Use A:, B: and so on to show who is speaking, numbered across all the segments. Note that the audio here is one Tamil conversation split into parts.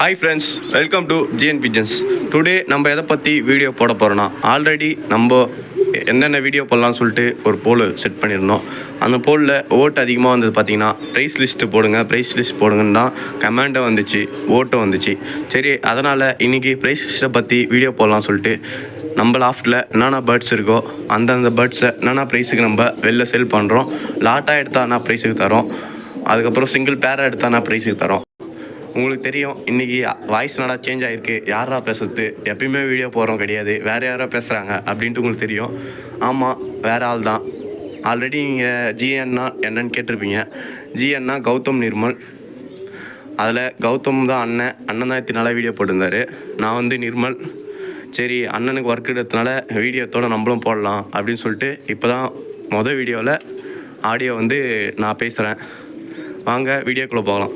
A: Hi friends welcome to GN pigeons today நம்ம எதை பற்றி வீடியோ போட போகிறோன்னா ஆல்ரெடி நம்ம என்னென்ன வீடியோ போடலாம்னு சொல்லிட்டு ஒரு போல் செட் பண்ணியிருந்தோம். அந்த போலில் ஓட்டு அதிகமாக வந்தது பார்த்தீங்கன்னா ப்ரைஸ் லிஸ்ட்டு போடுங்க ப்ரைஸ் லிஸ்ட் போடுங்கன்னா தான் வந்துச்சு ஓட்டும் வந்துச்சு. சரி அதனால் இன்றைக்கி ப்ரைஸ் லிஸ்ட்டை பற்றி வீடியோ போடலாம்னு சொல்லிட்டு நம்ம லாஃப்ட்டில் என்னென்ன பேர்ட்ஸ் இருக்கோ அந்தந்த பேர்ட்ஸை என்னென்ன ப்ரைஸுக்கு நம்ம வெளில சேல் பண்ணுறோம் லாட்டாக எடுத்தால் என்ன ப்ரைஸுக்கு தரோம். அதுக்கப்புறம் சிங்கிள் பேராக எடுத்தால் என்ன ப்ரைஸுக்கு தரோம். உங்களுக்கு தெரியும் இன்றைக்கி வாய்ஸ் நல்லா சேஞ்ச் ஆகிருக்கு யாரா பேசுறது? எப்பயுமே வீடியோ போகிறோம் கிடையாது. வேறு யாரோ பேசுகிறாங்க அப்படின்ட்டு உங்களுக்கு தெரியும். ஆமாம் வேறு ஆள் தான். ஆல்ரெடி நீங்கள் ஜிஎன்னா என்னன்னு கேட்டிருப்பீங்க. ஜிஎன்னா கௌதம் நிர்மல். அதில் கௌதம் தான் அண்ணன். அண்ணன் தான் இத்தனை நாளாக வீடியோ போட்டிருந்தாரு. நான் வந்து நிர்மல். சரி அண்ணனுக்கு ஒர்க் எடுத்தனால வீடியோத்தோடு நம்மளும் போடலாம் அப்படின்னு சொல்லிட்டு இப்போ தான் மொதல் வீடியோவில் ஆடியோ வந்து நான் பேசுகிறேன் வாங்க வீடியோக்குள்ளே போகலாம்.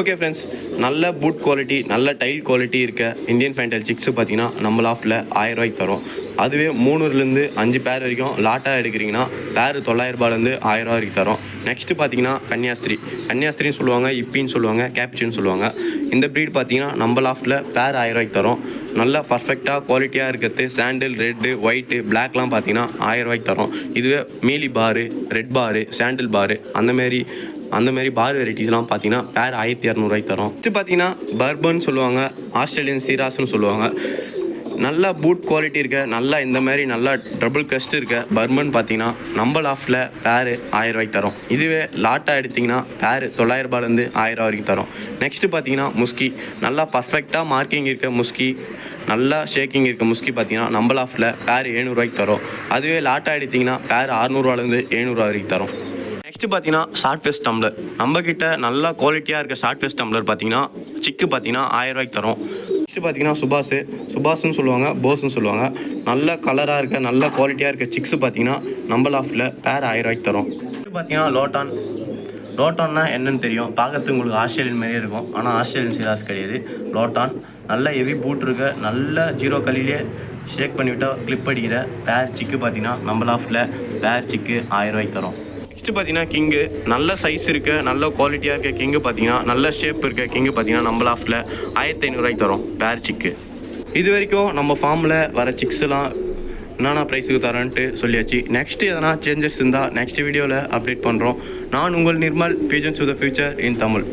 A: ஓகே ஃப்ரெண்ட்ஸ் நல்ல பூட் குவாலிட்டி நல்ல டைல் குவாலிட்டி இருக்க இந்தியன் ஃபேண்டல் சிக்ஸு பார்த்தீங்கன்னா நம்ம லாஃப்ட்டில் ஆயிரம் ரூபாய்க்கு தரும். அதுவே மூணுலேருந்து அஞ்சு பேர் வரைக்கும் லாட்டாக எடுக்கிறீங்கன்னா பேர் தொள்ளாயிரம் ரூபாயிலேருந்து ஆயிரம் ரூபா வரைக்கும் தரும். நெக்ஸ்ட்டு பார்த்தீங்கன்னா கன்னியாஸ்திரி. கன்னியாஸ்திரின்னு சொல்லுவாங்க இப்பின்னு சொல்லுவாங்க கேப்சின்னு சொல்லுவாங்க. இந்த ப்ரீட் பார்த்தீங்கன்னா நம்ம லாஃப்ட்டில் பேர் ஆயிரம் ரூபாய்க்கு தரும். நல்லா பர்ஃபெக்டாக குவாலிட்டியாக இருக்கிறது. சாண்டில் ரெட்டு ஒயிட்டு பிளாக்லாம் பார்த்தீங்கன்னா ஆயிரம் ரூபாய்க்கு தரும். இதுவே மீலி பாரு ரெட் பாரு சாண்டில் பாரு அந்தமாரி அந்தமாரி பார் வெரைட்டிஸ்லாம் பார்த்தீங்கன்னா பேர் ஆயிரத்தி இரநூறுவாய்க்கு தரும். இது பார்த்தீங்கன்னா பர்பன் சொல்லுவாங்க ஆஸ்திரேலியன் சீராஸ்னு சொல்லுவாங்க. நல்லா பூட் குவாலிட்டி இருக்க நல்லா இந்த மாதிரி நல்லா ட்ரபுள் கஸ்ட் இருக்க பர்மன் பார்த்தீங்கன்னா நம்பர் ஆஃபில் பேர் ஆயிரம் ரூபாய்க்கு தரும். இதுவே லாட்டாக எடுத்திங்கன்னா பேர் தொள்ளாயிரம் ரூபாயிலேருந்து ஆயிரம் வரைக்கும் தரும். நெக்ஸ்ட்டு பார்த்தீங்கன்னா முஸ்கி. நல்லா பர்ஃபெக்டாக மார்க்கிங் இருக்க முஸ்கி நல்லா ஷேக்கிங் இருக்க முஸ்கி பார்த்தீங்கன்னா நம்பர் ஆஃபில் பேர் ஏழ்நூறுவாய்க்கு தரும். அதுவே லாட்டாக எடுத்திங்கன்னா பேர் அறநூறுவாலேருந்து ஏழ்நூறுவா வரைக்கும் தரும். நெக்ஸ்ட் பார்த்தீங்கன்னா ஷார்ட் ஃபேஸ் டம்ளர் நம்ம கிட்ட நல்ல குவாலிட்டியாக இருக்க ஷார்ட் ஃபேஸ் டம்ளர் பார்த்தீங்கன்னா சிக்கு பார்த்தீங்கன்னா ஆயிரம் ரூபாய்க்கு தரும். நெக்ஸ்ட் பார்த்தீங்கன்னா சுபாஷ். சுபாஷ்னு சொல்லுவாங்க போஸ்னு சொல்லுவாங்க. நல்ல கலராக இருக்க நல்ல குவாலிட்டியாக இருக்க சிக்ஸ் பார்த்தீங்கன்னா நம்பர் ஆஃபில் பேர் ஆயிரம் ரூபாய்க்கு தரும். நெக்ஸ்ட் பார்த்தீங்கன்னா லோட்டான் லோட்டான்னா என்னன்னு தெரியும். பார்க்கறதுக்கு உங்களுக்கு ஆஸ்திரேலியன் மாதிரியே இருக்கும். ஆனால் ஆஸ்திரேலியன் சீராஸ் கிடையாது. லோட்டான் நல்ல ஹெவி பூட் இருக்க நல்ல ஜீரோ கல்லிலே ஷேக் பண்ணிவிட்டால் கிளிப் அடிக்கிற பேர் சிக்கு பார்த்தீங்கன்னா நம்பர் ஆஃபில் பேர் சிக்கு ஆயிரம் ரூபாய்க்கு தரும். நெக்ஸ்ட் பார்த்தீங்கன்னா கிங்கு நல்ல சைஸ் இருக்க நல்ல குவாலிட்டியாக இருக்க கிங்கு பார்த்தீங்கன்னா நல்ல ஷேப் இருக்க கிங்கு பார்த்தீங்கன்னா நம்மள ஆஃபில் ஆயிரத்தி ஐநூறுரூவாய்க்கு தரும் பேர் சிக்கு இது வரைக்கும் நம்ம ஃபார்மில் வர சிக்ஸ்லாம் என்னென்ன ப்ரைஸுக்கு தரேன்ட்டு சொல்லியாச்சு. நெக்ஸ்ட் எதனா சேஞ்சஸ் இருந்தால் நெக்ஸ்ட் வீடியோவில் அப்டேட் பண்ணுறோம் நான் உங்கள் Nirmal pigeons to the future in Tamil